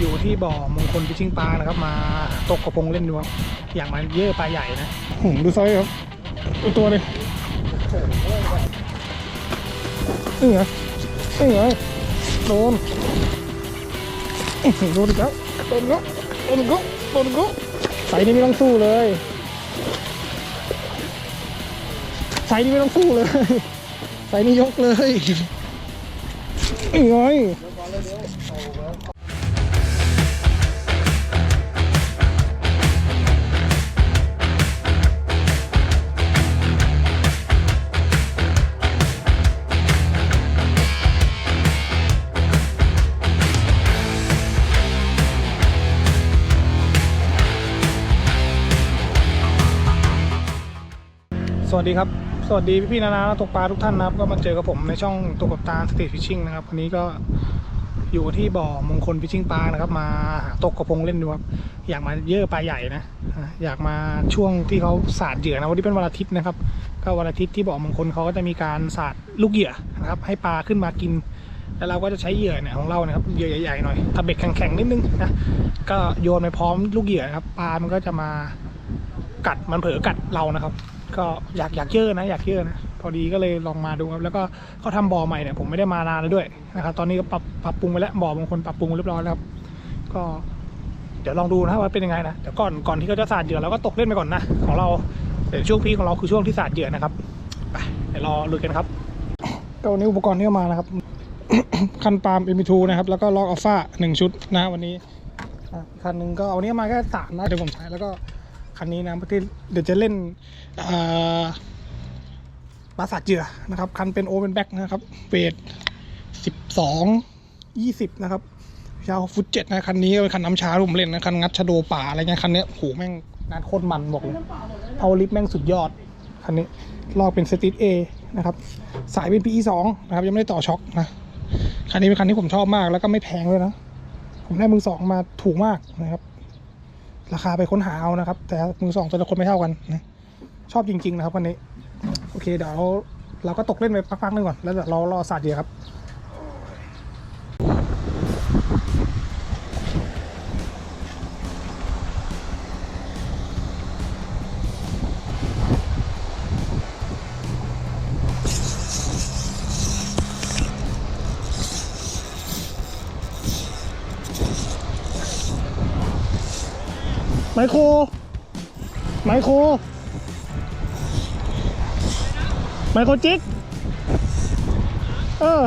อยู่ที่บ่อมงคลฟิชชิ่งปลานะครับ มาตกกระพงเล่นดูครับอย่างมาเยอะปลาใหญ่นะหืมดูไซส์ครับดูตัวเลยนี่ไงนี่ไงโดนอื้อหือโดนอีกแล้วโดนกแล้วโดนกแล้วโดนกแล้วไซส์นี้ไม่ต้องสู้เลยไซส์นี้ไม่ต้องสู้เลยไซส์นี้ยกเลยนี่ไง วัสดีครับ สวัสดีพี่ๆนานานักตกปลาทุกท่านนะครับ ก็มาเจอกับผมในช่องตกกับตาสตรีทฟิชชิ่งนะครับ วันนี้ก็อยู่ที่บ่อมงคลฟิชชิ่งปลานะครับมาหาตกกระพงเล่นดูครับ อยากมาเยอะปลาใหญ่นะ อยากมาช่วงที่เขาสาดเหยื่อนะ วันนี้เป็นวันอาทิตย์นะครับ ก็วันอาทิตย์ที่บ่อมงคลเขาก็จะมีการสาดลูกเหยื่อนะครับ ให้ปลาขึ้นมากิน แล้วเราก็จะใช้เหยื่อเนี่ยของเรานะครับ เหยื่อใหญ่ๆหน่อยถ้าเบ็ดแข็งๆนิดนึงนะ ก็โยนไปพร้อมลูกเหยื่อนะครับ ปลามันก็จะมากัดมันเผลอกัดเรานะครับ ก็อยากอยากเยอะนะอยากเยอะนะพอดีก็เลยลองมาดูครับแล้วก็เขาทำบ่อใหม่เนี่ยผมไม่ได้มานานแล้วด้วยนะครับตอนนี้ก็ปรับปรับปรุงไปแล้วบ่อบางคนปรับปรุงเรียบร้อยแล้วครับก็เดี๋ยวลองดูนะว่าเป็นยังไงนะเดี๋ยวก่อนก่อนที่เขาจะสาดเหยื่อเราก็ตกเล่นไปก่อนนะของเราเดี๋ยวช่วงพีของเราคือช่วงที่สาดเหยื่อนะครับไปเดี๋ยวรอลุยกันครับก็วันนี้อุปกรณ์ที่เอามานะครับ คันปาล์มเอ็มทูนะครับแล้วก็ล็อกอัลฟาหนึ่งชุดนะวันนี้อันหนึ่งก็เอาอันนี้มาแค่สามนะเดี๋ยวผมใช้แล้วก็ คันนี้นะที่เดี๋ยวจะเล่นปลาสัตว์เหยื่อนะครับ คันเป็นโอเ n นแบ็กนะครับเวทสิบสองยี่สิบนะครับยาวฟุตเจ็ดนะคันนี้เป็นคันน้ำช้าที่ผมเล่นนะคันงัดชะโดป่าอะไรเงี้ยคันนี้โหแม่งงานโคตรมันบอกเลยเอาลิฟแม่งสุดยอดคันนี้ลอกเป็นสติทเอนะครับ สายเป็น PE สองนะครับ ยังไม่ได้ต่อช็อคนะ คันนี้เป็นคันที่ผมชอบมากแล้วก็ไม่แพงด้วยนะ ผมได้มือสองมาถูกมากนะครับ ราคาไปค้นหาเอานะครับ แต่มือสองแต่ละคนไม่เท่ากันนะชอบจริง ๆ นะครับวันนี้ โอเคเดี๋ยวเราก็ตกเล่นไปพักๆหนึงก่อน แล้วเดี๋ยวเรารอสาดเหยื่อครับ มโคร ไมโคร ไมโครจิก เออ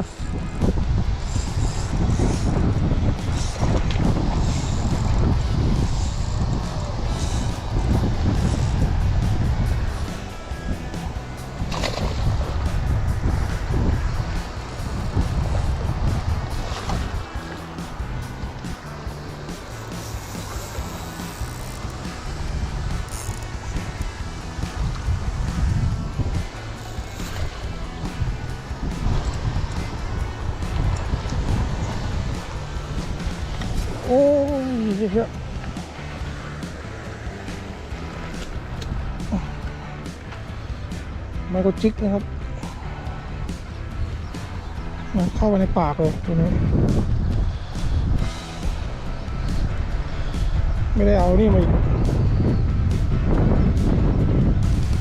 โคจิกนะครับ มันเข้าไปในปากเลยตัวนี้ ไม่ได้เอานี่มาอีก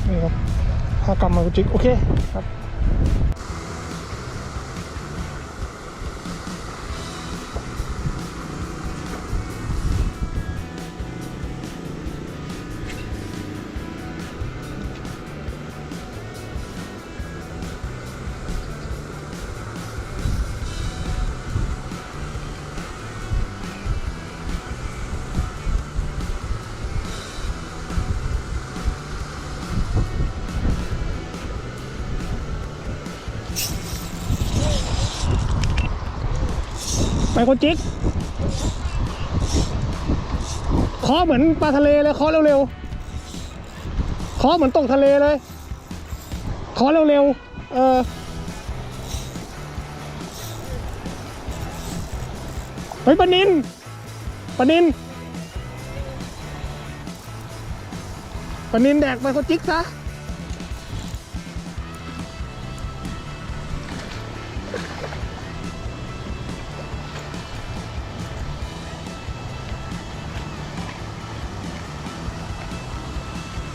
นี่ครับผ้ากำไมโคจิก โอเคครับ โครจิกเคาะเหมือนปลาทะเลเลยเคาะเร็วๆเคาะเหมือนตกทะเลเลยเคาะเร็วๆเออเฮ้ยปนินปนินปนินแดกไมโครจิกซะ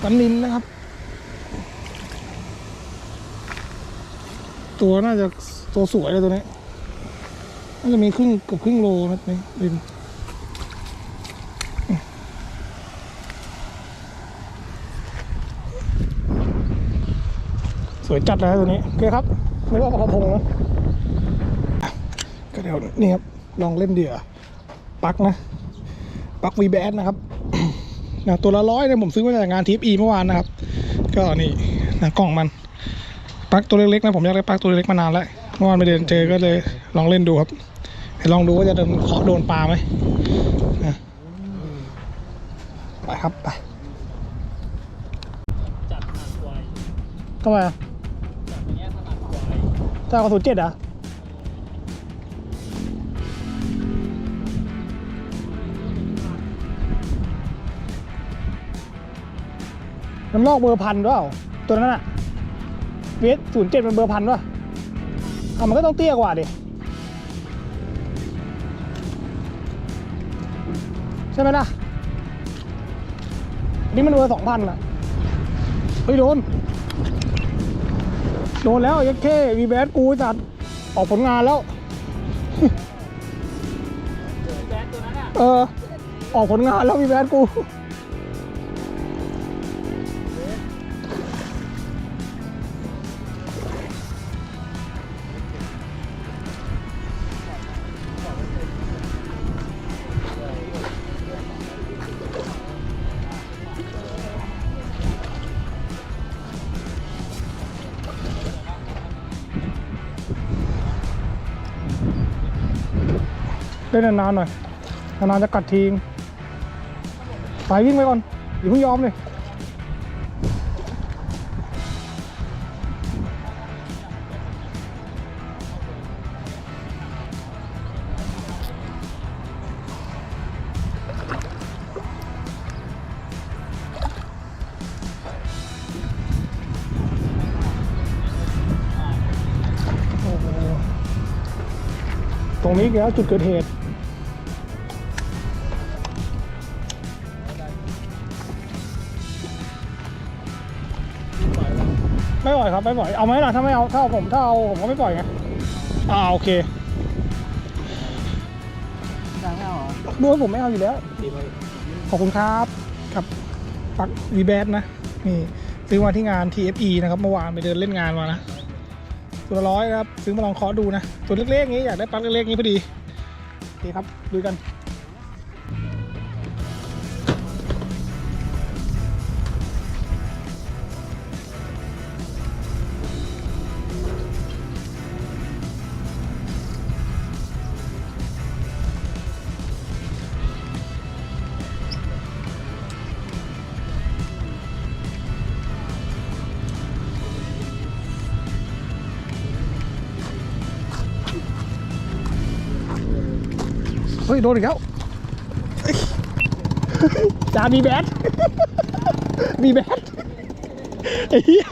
ปันนินนะครับ ตัวน่าจะตัวสวยเลยตัวนี้ น่าจะมีครึ่งกือบครึ่งโลนะนี่ลินสวยจัดเลยตัวนี้โอเคครับไม่ว่ากระพาะพงนะก็เดี๋ยวนี่ครับลองเล่นเดี่ยวปักนะ ปักวีแบนนะครับ นะตัวละร้อยเนี่ยผมซื้อมาจากงานทีฟอีเมื่อวานนะครับ ก็นี่นะกล่องมันปลั๊กตัวเล็กๆนะผมอยากได้ปลั๊กตัวเล็กมานานแล้วเมื่อวานไปเดินเจอก็เลยลองเล่นดูครับเดี๋ยวลองดูว่าจะโดนเคาะโดนปลาไหมนะไปครับไปจัดหนักไวทำไมอะจัดอย่างเงี้ยถนัดไวเจ้ากระสุนเจ็ดอะ น้ำลอกเบอร์พันด้วยเปล่าตัวนั้นอะเวสศูนย์เจ็ดมันเบอร์พันด้วยอะมันก็ต้องเตี้ยกว่าดิใช่ไหมล่ะนี่มันเบอร์สองพันอะเฮ้ยโดน โดนแล้วยักเข้วีแบดกูจัดออกผลงานแล้วแบนตัวนั้นอะเออออกผลงานแล้ววีแบดกู ล่นนานๆหน่อยนานๆจะกัดทิ้งไปวิ่งไปก่อนอย่าเพิ่งยอมเลยตรงนี้แล้วจุดเกิดเหตุ อยครับไม่ปล่อยเอาไหมล่ะถ้าไม่เอาถ้าเอาผมถ้าเอาผมก็ไม่ปล่อยไงอ่าโอเคดังไม่เอาเหรอด้วยผมไม่เอาอยู่แล้ว ดีไปขอบคุณครับกับปักวีแบดนะนี่ซื้อมาที่งาน TFE นะครับเมื่อวานไปเดินเล่นงานมานะตัวละร้อยครับ ซื้อมาลองเคาะดูนะ ตัวเล็กๆงี้อยากได้ปลั๊กเล็กๆงี้พอดีโอเคครับดูกัน ยโดนอีกแล้วเอ้ยจามีแบทมีแบทไอ้เหี้ย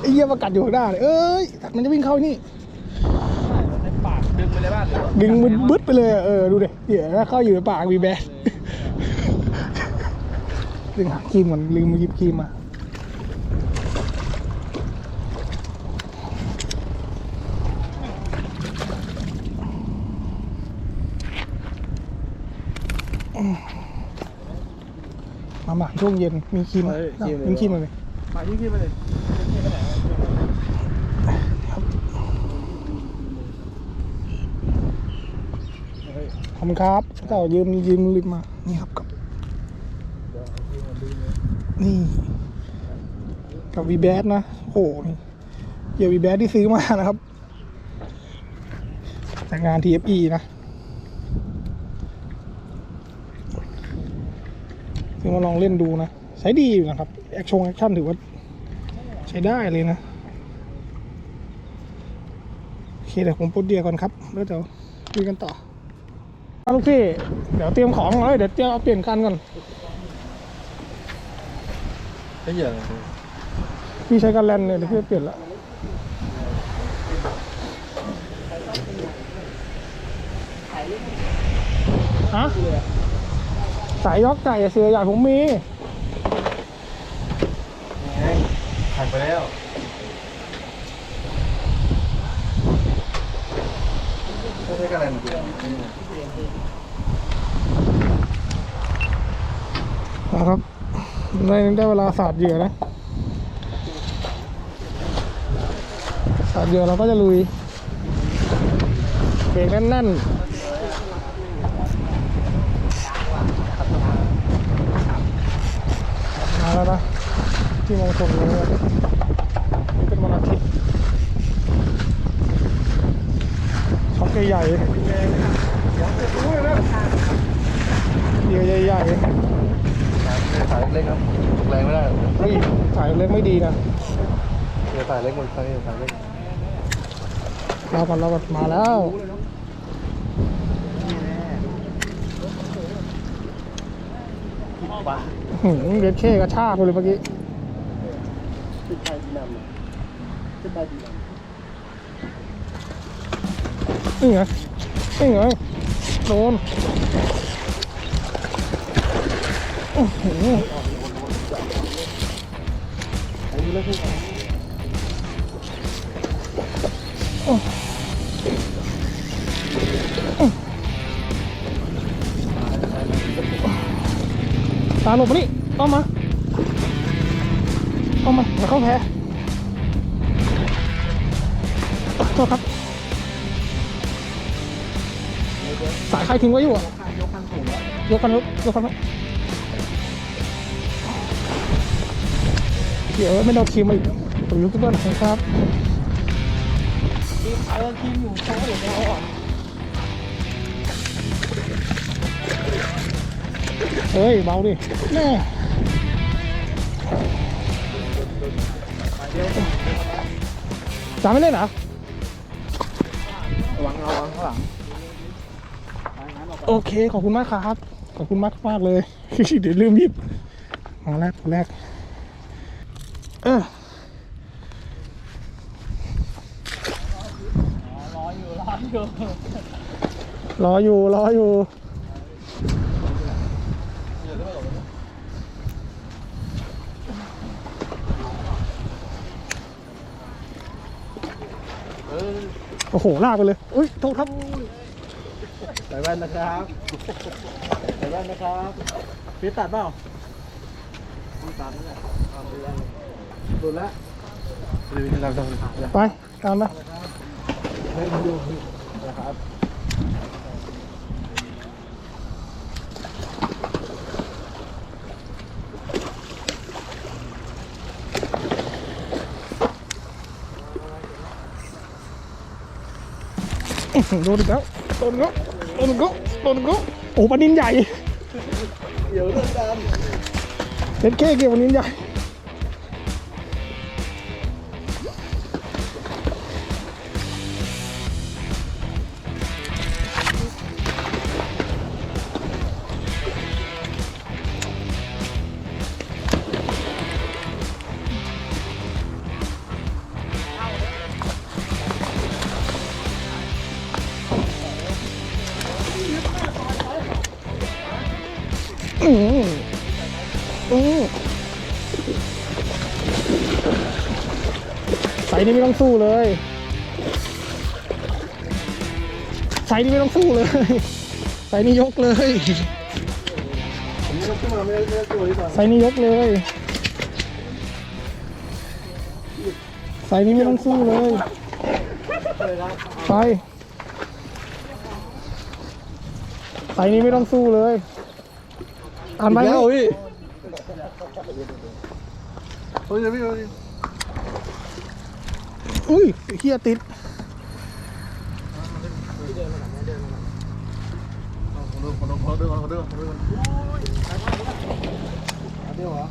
ไอ้เหี้ยมากัดอยู่ข้างหน้าเลยเอ้ยสัตว์มันจะวิ่งเข้านี่ในปากดึงไปเลยบ้างหรือว่าดึงมันบึดไปเลยอะเออดูดิเดี๋ยวถ้าเข้าอยู่ในปากมีแบท ดึงหาครีมก่อนลืมมาหยิบครีมมามาหมาช่วงเย็นมีครีมไหมมีครีมมาเลยมายิ่งขึ้นไปเลยยิ่งขึ้นไปไหนขอบคุณครับเจ้ายืมยืมลิมมานี่ครับกับ นี่ กับวีแบดนะ โอ้โหเหยื่อวีแบดที่ซื้อมานะครับ จากงาน TFE นะ ซื้อมาลองเล่นดูนะ ใช้ดีอยู่นะครับ แอคชั่นแอคชั่นถือว่า ใช้ได้เลยนะโอเคเดี๋ยวผมปุ๊ดเดียก่อนครับ แล้วเดี๋ยวคุยกันต่อลูกพี่ เดี๋ยวเตรียมของเลยเดี๋ยวเตรียมเอาเปลี่ยนกันก่อน ไม่อย่างพี่ใช้กันแลนเนี่ยเดี๋ยวพี่เปลี่ยนละฮะสายยอกไก่เสือใหญ่ผมมีหายไปแล้วใช้กันแลนเดียวครับ ได้ได้เวลาสาดเหยื่อนะสาดเหยื่อเราก็จะลุยเบรกแน่นๆมาแล้วนะที่มองคลเลยนี่เป็นวันอาทิตย์ช็อตใหญ่ๆเหยื่อใหญ่ๆ สาย เล็กครับแรงไม่ได้เฮ้ยสายเล็กไม่ดีนะเดี๋ยวสายเล็กหมดสายสายเล็กเราก่อนเราก่อนมาแล้วหืมเด็ดเข้กระชากไปเลยเมื่อกี้ขึ้นไปดีนำขึ้นไปดีนนี่ไงนี่ไงโดน โอ้โหำอันนี้ตาหลบมานี่ต้อมมาต้อมมาเดี๋ยวเข้าแพ้โทษครับ สายใครทิ้งไว้อยู่อะ ยกคันสูงยกกันยกยกกัน เดี๋ยวไม่โดนทีมมาอีกผมยูทูบเบอร์นะครับทีมเออทีมอยู่เขาก็อยู่ในอ่อนเฮ้ยเบาดิแน่จาไม่เล่นเหรอระวังระวังข้างหลังโอเค ขอบคุณมากครับ ขอบคุณมากมากเลย เดี๋ยวลืมหยิบมาแรกมาแรก เออรออยู่รออยู่รออยู่รออยู่เออโอ้โหลากไปเลยอุ้ยโทษครับใส่แว่นนะครับใส่แว่นนะครับพี่ตัดเปล่าพี่ตัดนี่แหละ ดูแล้วดูแล้วดูแล้วไป ตามมาให้ดูนะครับอื้อหือโดนอีกแล้วโดนอีกแล้วโดนอีกแล้วโดนอีกแล้วโอ้ปลานินใหญ่ เดี๋ยวเรื่องการเด็ดเค้เกี่ยวปลานินใหญ่ อืมอืมใส่นี่ไม่ต้องสู้เลยใส่นี่ไม่ต้องสู้เลยใส่นี่ยกเลยผมยกขึ้นมาไม่ได้ไม่ได้ตัวนี้ก่อนใส่นี่ยกเลยใส่นี่ไม่ต้องสู้เลยไปใส่นี่ไม่ต้องสู้เลย อ่านไปแล้วพี่พี่เฮ้ยพี่เฮ้ยอุ้ยเฮียติดคนดูคนดูคนดูคนดูคนดูเดี๋ยวเหรอ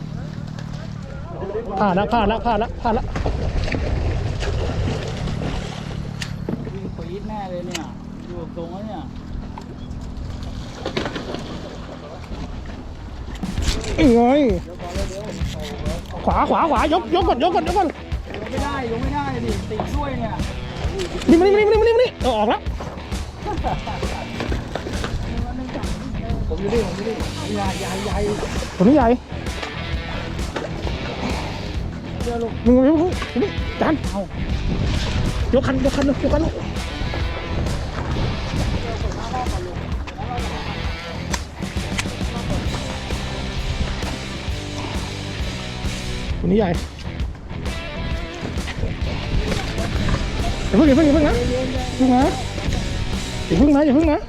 ผ่านแล้วผ่านแล้วผ่านแล้วผ่านแล้ววิ่งปี๊ดแน่เลยเนี่ยอยู่ตรงแล้วเนี่ย อีกไงขวาขวาขวายกยกก่อนยกก่อนยกก่อนยกไม่ได้ยกไม่ได้ดิติดด้วยเนี่ยนี่มานี่มานี่มานี่มานี่เออออกแล้วผมอยู่นี่ผมอยู่นี่ใหญ่ใหญ่ใหญ่ตัวนี้ใหญ่เดี๋ยวลูกมึงมึงมึงมึงจานเอายกคันยกคันเลยยกคันเลย ตัวนี้ใหญ่อย่าเพิ่งอย่าเพิ่งอย่าเพิ่งนะอย่าเพิ่งนะอย่าเพิ่งนะอย่าเพิ่งนะ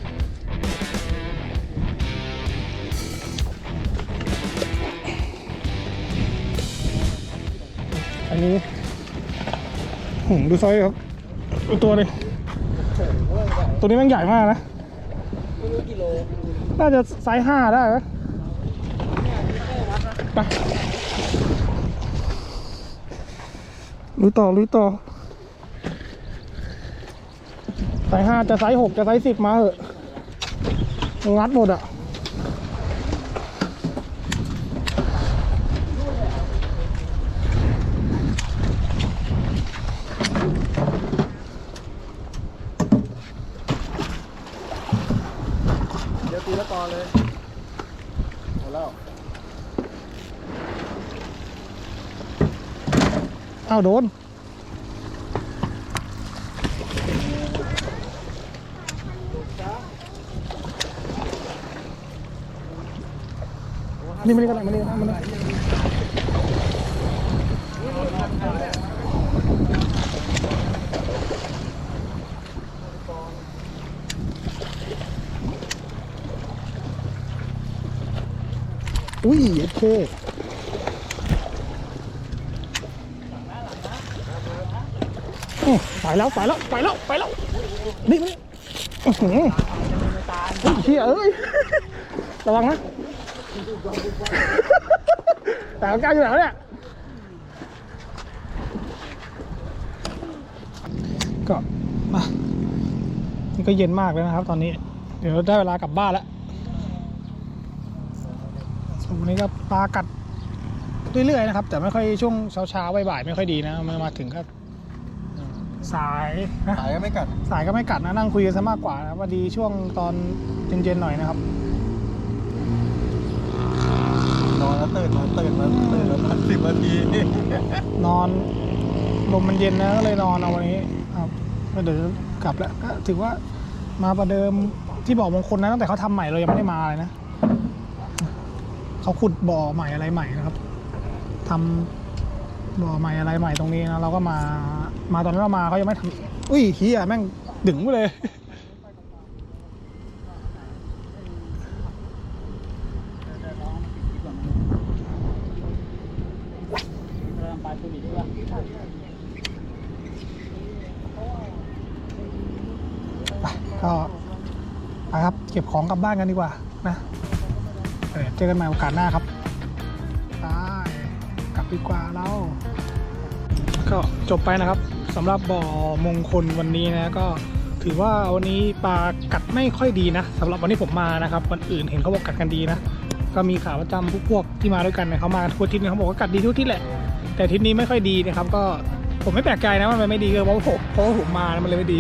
อันนี้หืมดูไซส์ครับดูตัวเลยตัวนี้มันใหญ่มากนะน่าจะไซส์ห้าได้ไหมไป ลุยต่อลุยต่อไซส์ห้าจะไซส์หกจะไซส์สิบมาเหอะงัดหมดอะเดี๋ยวตีละตอนเลยหมดแล้ว เอ้าโดน นี่ไม่ได้กันไหนมานี่นะมันนี่อุ้ยโอเค อืม ไปแล้วไปแล้วไปแล้วไปแล้วนี่มันอื้อหือเฮ้ยเฮียเอ้ยระวังนะแต่ก้าวอยู่ไหนวเนี่ยก็มานี่ก็เย็นมากเลยนะครับ ตอนนี้ เดี๋ยวได้เวลากลับบ้านแล้วส่วนวันนี้ก็ปลากัดเรื่อยๆนะครับ แต่ไม่ค่อยช่วงเช้าๆบ่ายๆไม่ค่อยดีนะมามาถึงก็ สายนะหายก็ไม่กัด สายก็ไม่กัดนะนั่งคุยกันซะมากกว่านะพอดีช่วงตอนเย็นๆหน่อยนะครับ นอนแล้วตื่นมาตื่นมาตื่นมาพักสิบนาทีนอนลมมันเย็นนะก็เลยนอนเอาวันนี้ครับก็เดี๋ยวกลับแล้วก็ถือว่ามาประเดิมที่บ่อมงคลนะตั้งแต่เขาทำใหม่เรายังไม่ได้มาเลยนะเขาขุดบ่อใหม่อะไรใหม่นะครับทำบ่อใหม่อะไรใหม่ตรงนี้นะเราก็มา มาตอนนั้นเรามาเขายังไม่ทำอุ้ยเฮียแม่งดึงไปเลยไปก็ไปครับ เก็บของกลับบ้านกันดีกว่านะเออเจอกันใหม่โอกาสหน้าครับไปกลับดีกว่าเราก็จบไปนะครับ สำหรับบ่อมงคลวันนี้นะก็ถือว่าวันนี้ปลากัดไม่ค่อยดีนะสำหรับวันที่ผมมานะครับวันอื่นเห็นเขาบอกกัดกันดีนะ ก็มีขาประจำพวกพวกที่มาด้วยกันเนี่ยเขามากทุกทิตย์เขาบอกว่ากัดดีทุกที่แหละ แต่ทิตย์นี้ไม่ค่อยดีนะครับก็ผมไม่แปลกใจนะว่ามันไม่ดีก็เพราะผมเพราะผมมามันเลยไม่ดี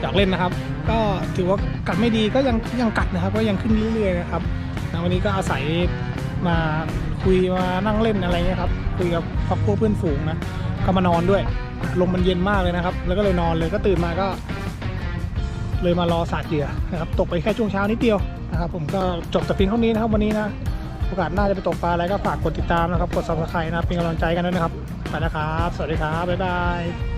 อยากเล่นนะครับ ก็ถือว่ากัดไม่ดีก็ยังยังกัดนะครับ ก็ยังขึ้นเรื่อยๆนะครับวันนี้ก็อาศัยมาคุยมานั่งเล่นอะไรเงี้ยครับคุยกับครอบครัวเพื่อนฝูงนะก็มานอนด้วย ลมมันเย็นมากเลยนะครับ แล้วก็เลยนอนเลยก็ตื่นมาก็ เลยมารอสาดเหยื่อนะครับ ตกไปแค่ช่วงเช้านิดเดียวนะครับ ผมก็จบแต่เพียงเท่านี้นะครับวันนี้นะโอกาสหน้าจะไปตกปลาอะไรก็ฝากกดติดตามนะครับ กด subscribe นะครับเป็นกำลังใจกันด้วยนะครับไปแล้วครับ สวัสดีครับบ๊ายบาย